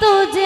তো যে